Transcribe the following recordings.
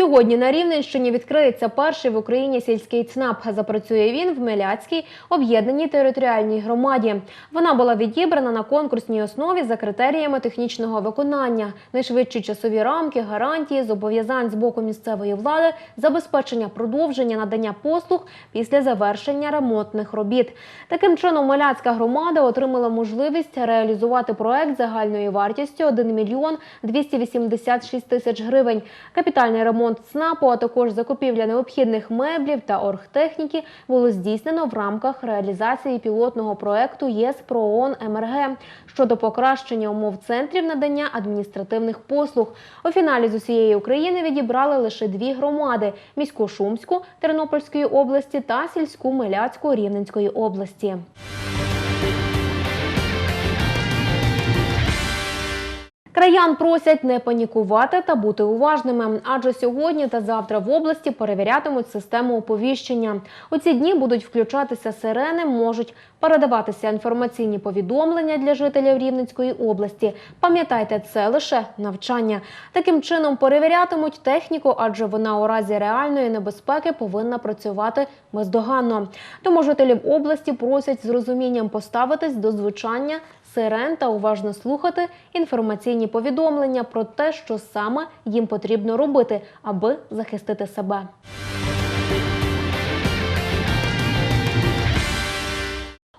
Сьогодні на Рівненщині відкриється перший в Україні сільський ЦНАП. Запрацює він в Меляцькій об'єднаній територіальній громаді. Вона була відібрана на конкурсній основі за критеріями технічного виконання, найшвидші часові рамки, гарантії, зобов'язань з боку місцевої влади, забезпечення продовження надання послуг після завершення ремонтних робіт. Таким чином, Меляцька громада отримала можливість реалізувати проект загальною вартістю 1 мільйон 286 тисяч гривень. Капітальний ремонт ЦНАПу, а також закупівля необхідних меблів та оргтехніки було здійснено в рамках реалізації пілотного проекту ЄС ПРООН МРГ щодо покращення умов центрів надання адміністративних послуг. У фіналі з усієї України відібрали лише дві громади: міську Шумську Тернопільської області та сільську Миляцьку Рівненської області. Краян просять не панікувати та бути уважними, адже сьогодні та завтра в області перевірятимуть систему оповіщення. У ці дні будуть включатися сирени, можуть передаватися інформаційні повідомлення для жителів Рівненської області. Пам'ятайте, це лише навчання. Таким чином перевірятимуть техніку, адже вона у разі реальної небезпеки повинна працювати бездоганно. Тому жителів області просять з розумінням поставитись до звучання сирен та уважно слухати інформаційні повідомлення про те, що саме їм потрібно робити, аби захистити себе.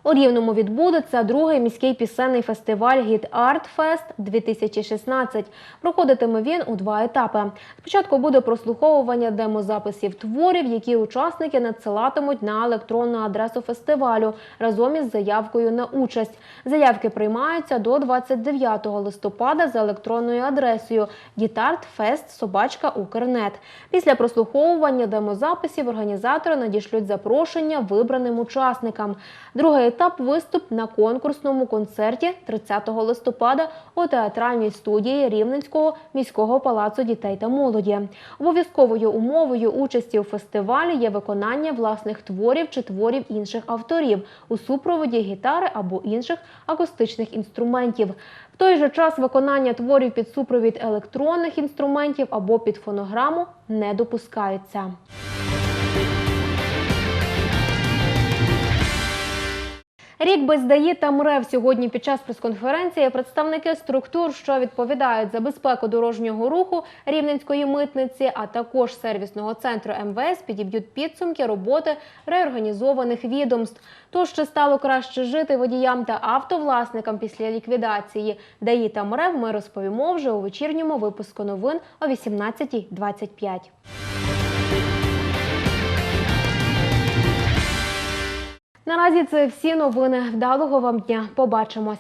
У Рівному відбудеться другий міський пісенний фестиваль Гід Арт Фест 2016. Проходитиме він у два етапи. Спочатку буде прослуховування демозаписів творів, які учасники надсилатимуть на електронну адресу фестивалю разом із заявкою на участь. Заявки приймаються до 29 листопада за електронною адресою gitartfest.укрнет. Після прослуховування демозаписів організатори надішлють запрошення вибраним учасникам. Другий етап виступ на конкурсному концерті 30 листопада у театральній студії Рівненського міського палацу дітей та молоді. Обов'язковою умовою участі у фестивалі є виконання власних творів чи творів інших авторів у супроводі гітари або інших акустичних інструментів. В той же час виконання творів під супровід електронних інструментів або під фонограму не допускається. Рік без ДАІ та МРЕВ сьогодні під час прес-конференції представники структур, що відповідають за безпеку дорожнього руху рівненської митниці, а також сервісного центру МВС підіб'ють підсумки роботи реорганізованих відомств. То ще стало краще жити водіям та автовласникам після ліквідації ДАІ та МРЕВ. Ми розповімо вже у вечірньому випуску новин о 18.25. Наразі це всі новини. Вдалого вам дня. Побачимось.